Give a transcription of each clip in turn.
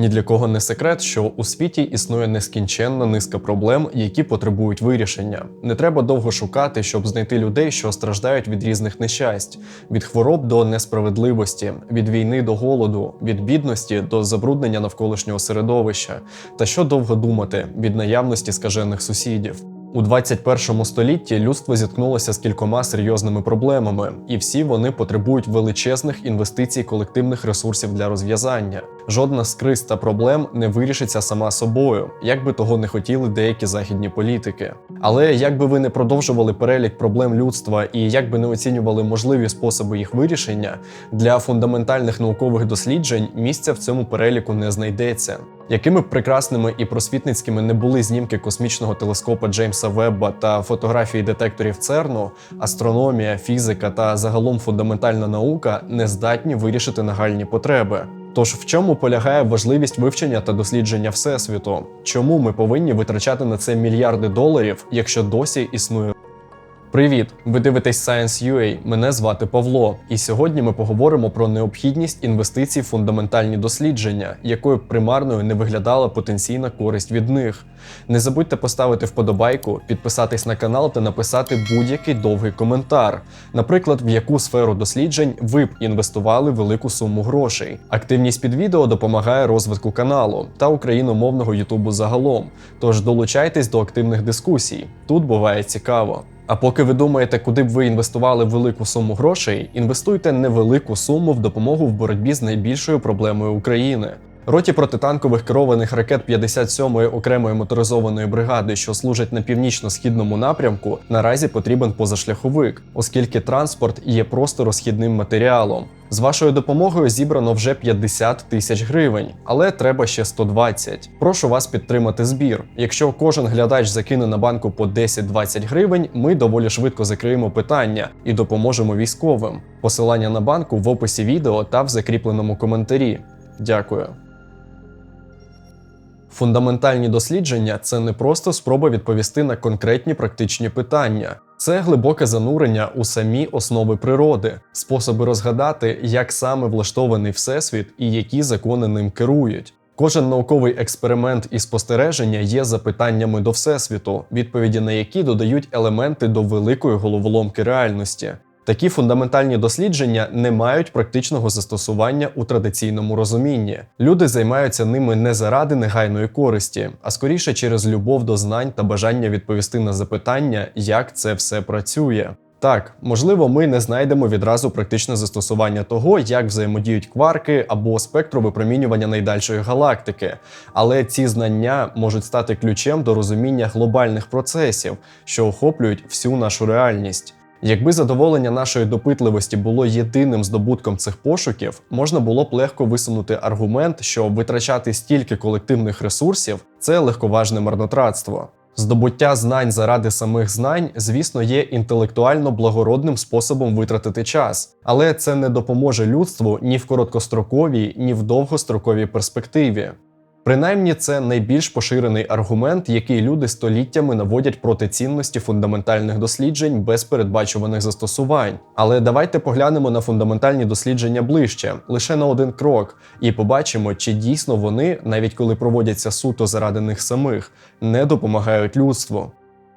Ні для кого не секрет, що у світі існує нескінченна низка проблем, які потребують вирішення. Не треба довго шукати, щоб знайти людей, що страждають від різних нещасть, від хвороб до несправедливості, від війни до голоду, від бідності до забруднення навколишнього середовища. Та що довго думати від наявності скажених сусідів. У 21 столітті людство зіткнулося з кількома серйозними проблемами, і всі вони потребують величезних інвестицій колективних ресурсів для розв'язання. Жодна з криз та проблем не вирішиться сама собою, як би того не хотіли деякі західні політики. Але як би ви не продовжували перелік проблем людства і як би не оцінювали можливі способи їх вирішення, для фундаментальних наукових досліджень місця в цьому переліку не знайдеться. Якими б прекрасними і просвітницькими не були знімки космічного телескопа Джеймса Вебба та фотографії детекторів ЦЕРНу, астрономія, фізика та загалом фундаментальна наука не здатні вирішити нагальні потреби. Тож в чому полягає важливість вивчення та дослідження всесвіту? Чому ми повинні витрачати на це мільярди доларів, якщо досі існує Привіт! Ви дивитесь Science.ua, Мене звати Павло, і сьогодні ми поговоримо про необхідність інвестицій в фундаментальні дослідження, якою б примарною не виглядала потенційна користь від них. Не забудьте поставити вподобайку, підписатись на канал та написати будь-який довгий коментар. Наприклад, в яку сферу досліджень ви б інвестували велику суму грошей. Активність під відео допомагає розвитку каналу та україномовного Ютубу загалом. Тож долучайтесь до активних дискусій. Тут буває цікаво. А поки ви думаєте, куди б ви інвестували велику суму грошей, інвестуйте невелику суму в допомогу в боротьбі з найбільшою проблемою України. Роті протитанкових керованих ракет 57-ї окремої моторизованої бригади, що служать на північно-східному напрямку, наразі потрібен позашляховик, оскільки транспорт є просто розхідним матеріалом. З вашою допомогою зібрано вже 50 тисяч гривень, але треба ще 120. Прошу вас підтримати збір. Якщо кожен глядач закине на банку по 10-20 гривень, ми доволі швидко закриємо питання і допоможемо військовим. Посилання на банку в описі відео та в закріпленому коментарі. Дякую. Фундаментальні дослідження це не просто спроба відповісти на конкретні практичні питання, це глибоке занурення у самі основи природи, способи розгадати, як саме влаштований всесвіт і які закони ним керують. Кожен науковий експеримент і спостереження є запитаннями до всесвіту, відповіді на які додають елементи до великої головоломки реальності. Такі фундаментальні дослідження не мають практичного застосування у традиційному розумінні. Люди займаються ними не заради негайної користі, а скоріше через любов до знань та бажання відповісти на запитання, як це все працює. Так, можливо, ми не знайдемо відразу практичне застосування того, як взаємодіють кварки або спектру випромінювання найдальшої галактики, але ці знання можуть стати ключем до розуміння глобальних процесів, що охоплюють всю нашу реальність. Якби задоволення нашої допитливості було єдиним здобутком цих пошуків, можна було б легко висунути аргумент, що витрачати стільки колективних ресурсів це легковажне марнотратство. Здобуття знань заради самих знань, звісно, є інтелектуально благородним способом витратити час, але це не допоможе людству ні в короткостроковій, ні в довгостроковій перспективі. Принаймні, це найбільш поширений аргумент, який люди століттями наводять проти цінності фундаментальних досліджень без передбачуваних застосувань. Але давайте поглянемо на фундаментальні дослідження ближче, лише на один крок, і побачимо, чи дійсно вони, навіть коли проводяться суто заради них самих, не допомагають людству.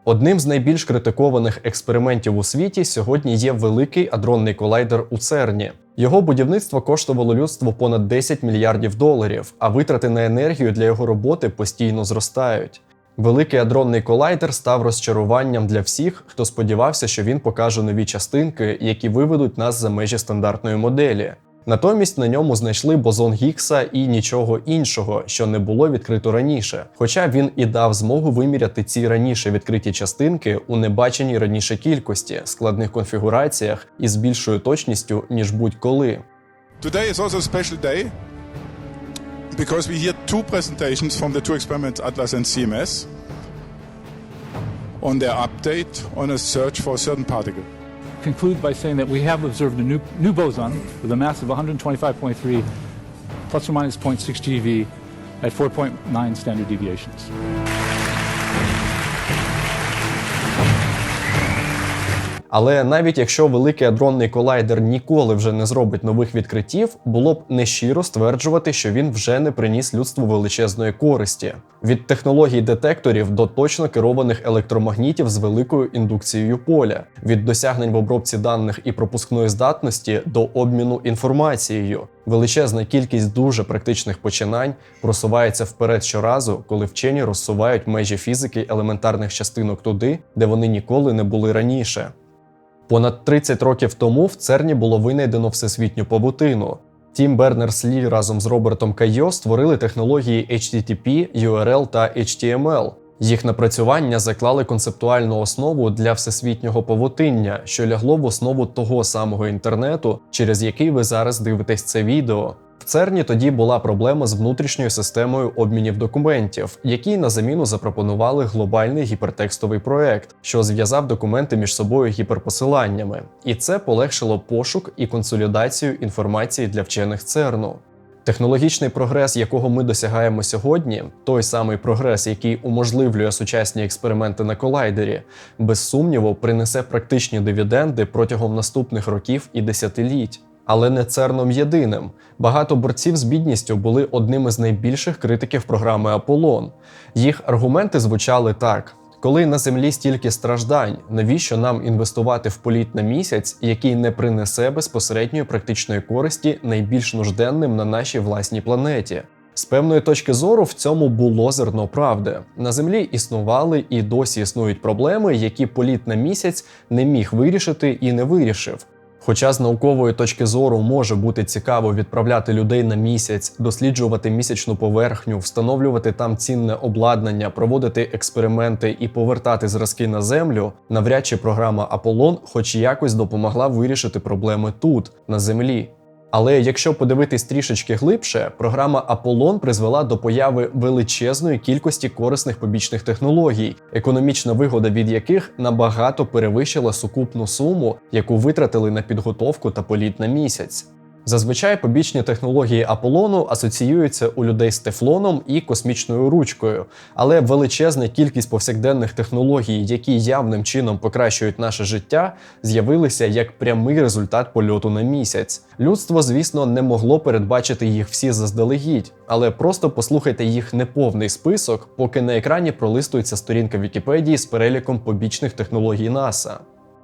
Одним з найбільш критикованих експериментів у світі сьогодні є великий адронний колайдер у Церні. Його будівництво коштувало людству понад 10 мільярдів доларів, а витрати на енергію для його роботи постійно зростають. Великий адронний колайдер став розчаруванням для всіх, хто сподівався, що він покаже нові частинки, які виведуть нас за межі стандартної моделі. Натомість на ньому знайшли бозон Гіггса і нічого іншого, що не було відкрито раніше. Хоча він і дав змогу виміряти ці раніше відкриті частинки у небаченій раніше кількості, складних конфігураціях і з більшою точністю, ніж будь-коли. Today is also a special day because we hear two presentations from the two experiments, Atlas and CMS, on their update on a search for a certain particle. Conclude by saying that we have observed a new, new boson with a mass of 125.3 plus or minus 0.6 GeV at 4.9 standard deviations. Але навіть якщо великий адронний колайдер ніколи вже не зробить нових відкриттів, було б нещиро стверджувати, що він вже не приніс людству величезної користі від технологій детекторів до точно керованих електромагнітів з великою індукцією поля, від досягнень в обробці даних і пропускної здатності до обміну інформацією. Величезна кількість дуже практичних починань просувається вперед щоразу, коли вчені розсувають межі фізики елементарних частинок туди, де вони ніколи не були раніше. Понад 30 років тому в ЦЕРНі було винайдено всесвітню павутину. Тім Бернерс-Лі разом з Робертом Кайо створили технології HTTP, URL та HTML. Їх напрацювання заклали концептуальну основу для всесвітнього павутиння, що лягло в основу того самого інтернету, через який ви зараз дивитесь це відео. В ЦЕРНі тоді була проблема з внутрішньою системою обмінів документів, якій на заміну запропонували глобальний гіпертекстовий проект, що зв'язав документи між собою гіперпосиланнями, і це полегшило пошук і консолідацію інформації для вчених ЦЕРНу. Технологічний прогрес, якого ми досягаємо сьогодні, той самий прогрес, який уможливлює сучасні експерименти на колайдері, без сумніву принесе практичні дивіденди протягом наступних років і десятиліть. Але не церном єдиним. Багато борців з бідністю були одним із найбільших критиків програми Аполлон. Їх аргументи звучали так. Коли на землі стільки страждань, навіщо нам інвестувати в політ на місяць, який не принесе безпосередньої практичної користі найбільш нужденним на нашій власній планеті? З певної точки зору в цьому було зерно правди. На землі існували і досі існують проблеми, які політ на місяць не міг вирішити і не вирішив. Хоча з наукової точки зору може бути цікаво відправляти людей на місяць, досліджувати місячну поверхню, встановлювати там цінне обладнання, проводити експерименти і повертати зразки на землю, навряд чи програма Аполлон хоч якось допомогла вирішити проблеми тут, на землі. Але якщо подивитись трішечки глибше, програма Аполлон призвела до появи величезної кількості корисних побічних технологій, економічна вигода від яких набагато перевищила сукупну суму, яку витратили на підготовку та політ на місяць. Зазвичай побічні технології Аполлону асоціюються у людей з тефлоном і космічною ручкою, але величезна кількість повсякденних технологій, які явним чином покращують наше життя, з'явилися як прямий результат польоту на місяць. Людство, звісно, не могло передбачити їх всі заздалегідь, але просто послухайте їх неповний список, поки на екрані пролистується сторінка Вікіпедії з переліком побічних технологій НАСА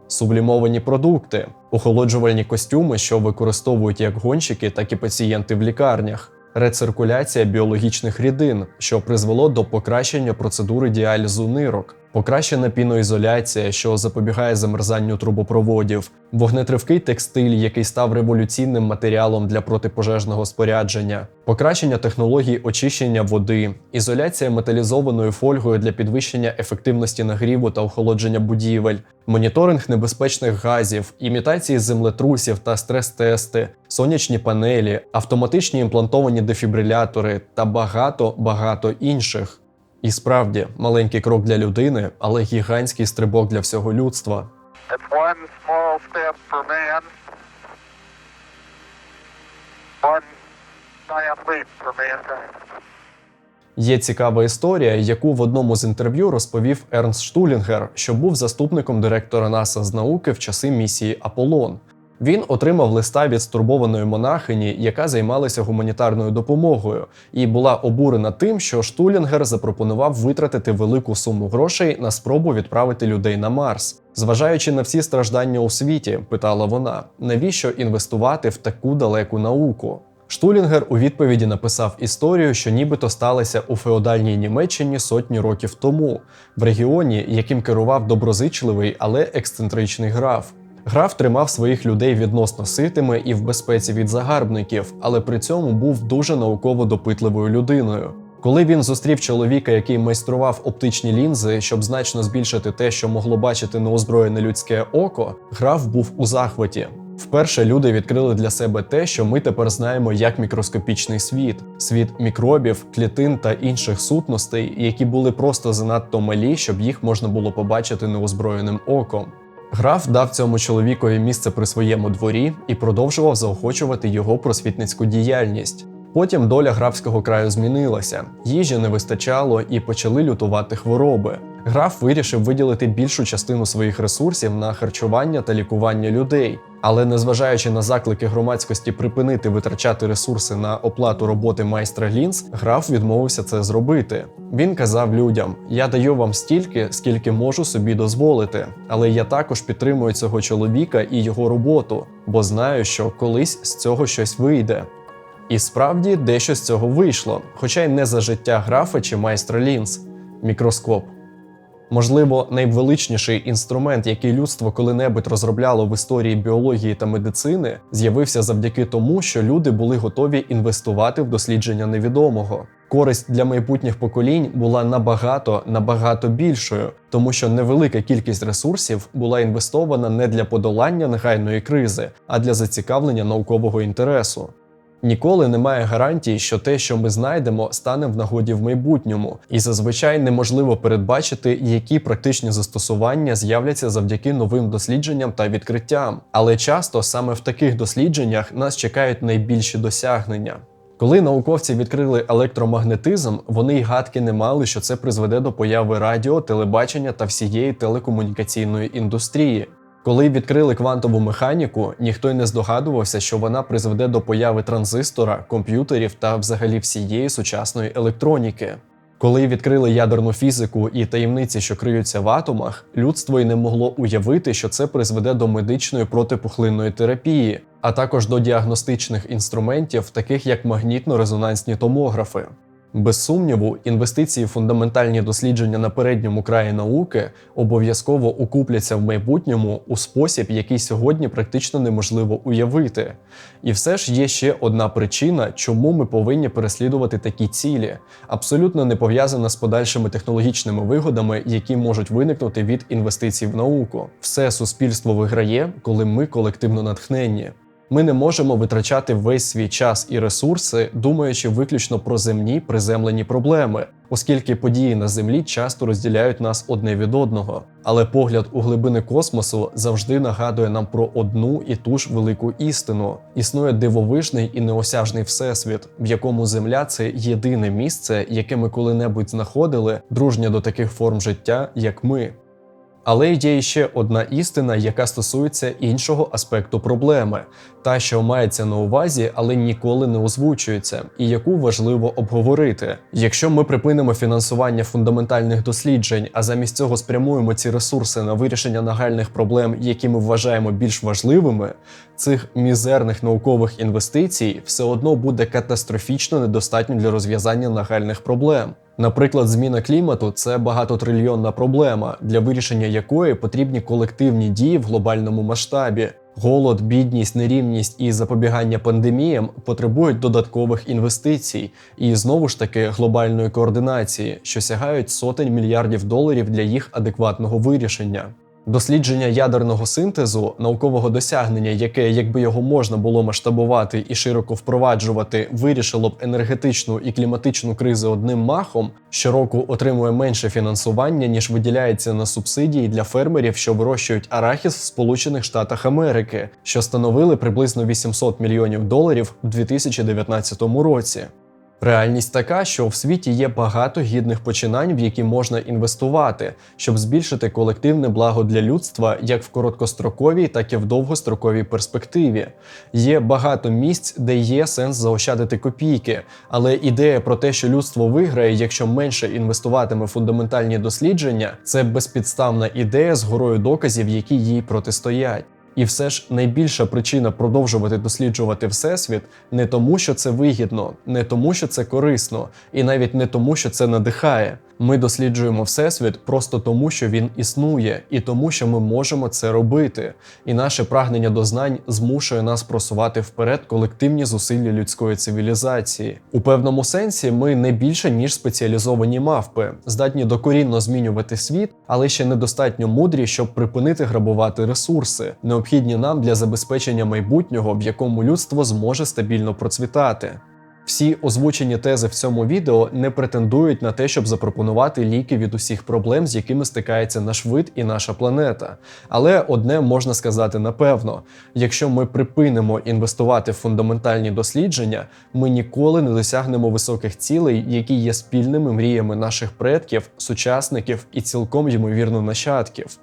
сублімовані продукти, охолоджувальні костюми, що використовують як гонщики, так і пацієнти в лікарнях, рециркуляція біологічних рідин, що призвело до покращення процедури діалізу нирок, покращена піноізоляція, що запобігає замерзанню трубопроводів, вогнетривкий текстиль, який став революційним матеріалом для протипожежного спорядження, покращення технологій очищення води, ізоляція металізованою фольгою для підвищення ефективності нагріву та охолодження будівель, моніторинг небезпечних газів, імітації землетрусів та стрес-тести, сонячні панелі, автоматичні імплантовані дефібрилятори та багато багато інших. І справді маленький крок для людини, але гігантський стрибок для всього людства. It's one small step for man, one giant leap for mankind. Є цікава історія, яку в одному з інтерв'ю розповів Ернст Штулінгер, що був заступником директора НАСА з науки в часи місії Аполлон. Він отримав листа від стурбованої монахині, яка займалася гуманітарною допомогою, і була обурена тим, що Штулінгер запропонував витратити велику суму грошей на спробу відправити людей на Марс. Зважаючи на всі страждання у світі, питала вона, навіщо інвестувати в таку далеку науку? Штулінгер у відповіді написав історію, що нібито сталася у феодальній Німеччині сотні років тому, в регіоні, яким керував доброзичливий, але ексцентричний граф. Граф тримав своїх людей відносно ситими і в безпеці від загарбників, але при цьому був дуже науково допитливою людиною. Коли він зустрів чоловіка, який майстрував оптичні лінзи, щоб значно збільшити те, що могло бачити неозброєне людське око, граф був у захваті. Вперше люди відкрили для себе те, що ми тепер знаємо як мікроскопічний світ: світ мікробів, клітин та інших сутностей, які були просто занадто малі, щоб їх можна було побачити неозброєним оком. Граф дав цьому чоловікові місце при своєму дворі і продовжував заохочувати його просвітницьку діяльність. Потім доля графського краю змінилася, їжі не вистачало і почали лютувати хвороби. Граф вирішив виділити більшу частину своїх ресурсів на харчування та лікування людей. Але незважаючи на заклики громадськості припинити витрачати ресурси на оплату роботи майстра лінз, граф відмовився це зробити. Він казав людям: Я даю вам стільки, скільки можу собі дозволити, але я також підтримую цього чоловіка і його роботу, бо знаю, що колись з цього щось вийде. І справді дещо з цього вийшло, хоча й не за життя графа чи майстра лінз мікроскоп. Можливо, найвеличніший інструмент, який людство коли-небудь розробляло в історії біології та медицини, з'явився завдяки тому, що люди були готові інвестувати в дослідження невідомого. Користь для майбутніх поколінь була набагато набагато більшою, тому що невелика кількість ресурсів була інвестована не для подолання негайної кризи, а для зацікавлення наукового інтересу. Ніколи немає гарантії, що те, що ми знайдемо, стане в нагоді в майбутньому, і зазвичай неможливо передбачити, які практичні застосування з'являться завдяки новим дослідженням та відкриттям. Але часто саме в таких дослідженнях нас чекають найбільші досягнення. Коли науковці відкрили електромагнетизм, вони й гадки не мали, що це призведе до появи радіо, телебачення та всієї телекомунікаційної індустрії. Коли відкрили квантову механіку, ніхто й не здогадувався, що вона призведе до появи транзистора, комп'ютерів та взагалі всієї сучасної електроніки. Коли відкрили ядерну фізику і таємниці, що криються в атомах, людство й не могло уявити, що це призведе до медичної протипухлинної терапії, а також до діагностичних інструментів, таких як магнітно-резонансні томографи. Без сумніву, інвестиції в фундаментальні дослідження на передньому краї науки обов'язково окупляться в майбутньому у спосіб, який сьогодні практично неможливо уявити. І все ж є ще одна причина, чому ми повинні переслідувати такі цілі, абсолютно не пов'язана з подальшими технологічними вигодами, які можуть виникнути від інвестицій в науку. Все суспільство виграє, коли ми колективно натхненні. Ми не можемо витрачати весь свій час і ресурси, думаючи виключно про земні приземлені проблеми, оскільки події на землі часто розділяють нас одне від одного. Але погляд у глибини космосу завжди нагадує нам про одну і ту ж велику істину: існує дивовижний і неосяжний всесвіт, в якому земля це єдине місце, яке ми коли-небудь знаходили, дружнє до таких форм життя, як ми. Але є ще одна істина, яка стосується іншого аспекту проблеми, та, що мається на увазі, але ніколи не озвучується, і яку важливо обговорити. Якщо ми припинимо фінансування фундаментальних досліджень, а замість цього спрямуємо ці ресурси на вирішення нагальних проблем, які ми вважаємо більш важливими, цих мізерних наукових інвестицій все одно буде катастрофічно недостатньо для розв'язання нагальних проблем. Наприклад, зміна клімату це багатотрильйонна проблема, для вирішення якої потрібні колективні дії в глобальному масштабі. Голод, бідність, нерівність і запобігання пандеміям потребують додаткових інвестицій і знову ж таки глобальної координації, що сягають сотень мільярдів доларів для їх адекватного вирішення. Дослідження ядерного синтезу, наукового досягнення, яке, якби його можна було масштабувати і широко впроваджувати, вирішило б енергетичну і кліматичну кризи одним махом, щороку отримує менше фінансування, ніж виділяється на субсидії для фермерів, що вирощують арахіс в Сполучених Штатах Америки, що становили приблизно 800 мільйонів доларів в 2019 році. Реальність така, що в світі є багато гідних починань, в які можна інвестувати, щоб збільшити колективне благо для людства як в короткостроковій, так і в довгостроковій перспективі. Є багато місць, де є сенс заощадити копійки, але ідея про те, що людство виграє, якщо менше інвестуватиме в фундаментальні дослідження, це безпідставна ідея з горою доказів, які їй протистоять. І все ж найбільша причина продовжувати досліджувати всесвіт не тому, що це вигідно, не тому, що це корисно, і навіть не тому, що це надихає. Ми досліджуємо всесвіт просто тому, що він існує, і тому, що ми можемо це робити. І наше прагнення до знань змушує нас просувати вперед колективні зусилля людської цивілізації. У певному сенсі ми не більше ніж спеціалізовані мавпи, здатні докорінно змінювати світ, але ще недостатньо мудрі, щоб припинити грабувати ресурси, необхідні нам для забезпечення майбутнього, в якому людство зможе стабільно процвітати. Всі озвучені тези в цьому відео не претендують на те, щоб запропонувати ліки від усіх проблем, з якими стикається наш вид і наша планета. Але одне можна сказати напевно: якщо ми припинимо інвестувати в фундаментальні дослідження, ми ніколи не досягнемо високих цілей, які є спільними мріями наших предків, сучасників і цілком ймовірно нащадків.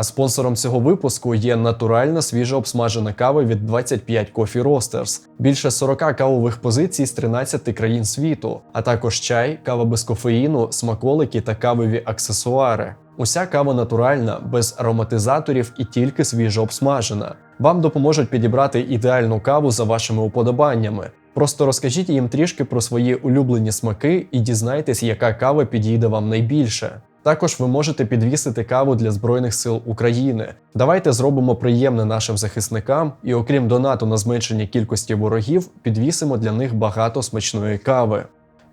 А спонсором цього випуску є натуральна свіжо обсмажена кава від 25 Coffee Roasters, більше 40 кавових позицій з 13 країн світу, а також чай, кава без кофеїну, смаколики та кавові аксесуари. Уся кава натуральна, без ароматизаторів і тільки свіжо обсмажена. Вам допоможуть підібрати ідеальну каву за вашими уподобаннями. Просто розкажіть їм трішки про свої улюблені смаки і дізнайтесь, яка кава підійде вам найбільше. Також ви можете підвісити каву для Збройних сил України. Давайте зробимо приємне нашим захисникам і, окрім донату на зменшення кількості ворогів, підвісимо для них багато смачної кави.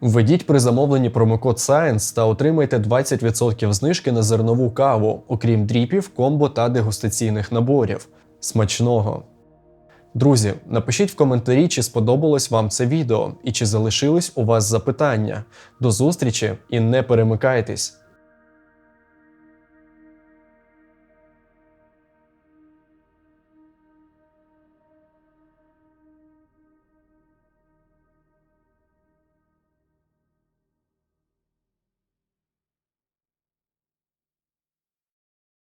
Введіть при замовленні промокод SCIENCE та отримайте 20% знижки на зернову каву, окрім дріпів, комбо та дегустаційних наборів. Смачного! Друзі, напишіть в коментарі, чи сподобалось вам це відео і чи залишились у вас запитання. До зустрічі і не перемикайтесь!